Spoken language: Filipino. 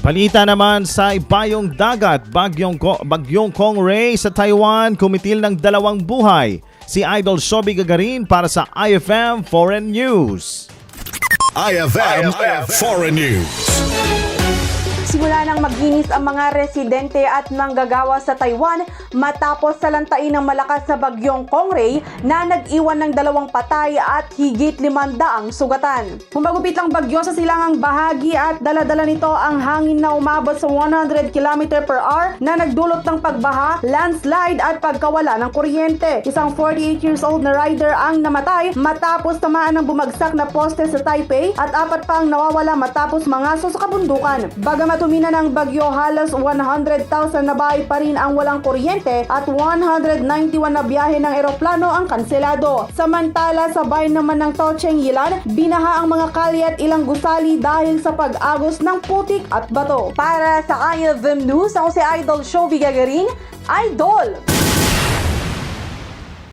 Balita naman sa ibayong dagat, bagyong, Ko- bagyong Kong Ray sa Taiwan, kumitil ng dalawang buhay. Si Idol Shobi Gagarin para sa IFM Foreign News. IFM, Foreign News. Simula nang maginis ang mga residente at manggagawa sa Taiwan matapos salantain ng malakas na bagyong Kongray na nag-iwan ng dalawang patay at higit limandaang sugatan. Humagupit lang bagyo sa silangang bahagi at daladala nito ang hangin na umabot sa 100 km per hour na nagdulot ng pagbaha, landslide at pagkawala ng kuryente. Isang 48 years old na rider ang namatay matapos tamaan ng bumagsak na poste sa Taipei at apat pa ang nawawala matapos mangaso sa kabundukan. Bagamat tumina ng bagyo, halos 100,000 na bahay pa rin ang walang kuryente at 191 na biyahe ng eroplano ang kanselado. Samantala, sa bayan naman ng Tocheng Yilan, binaha ang mga kalye at ilang gusali dahil sa pag-agos ng putik at bato. Para sa IFM News, ako si Idol Show Gagarin, Idol!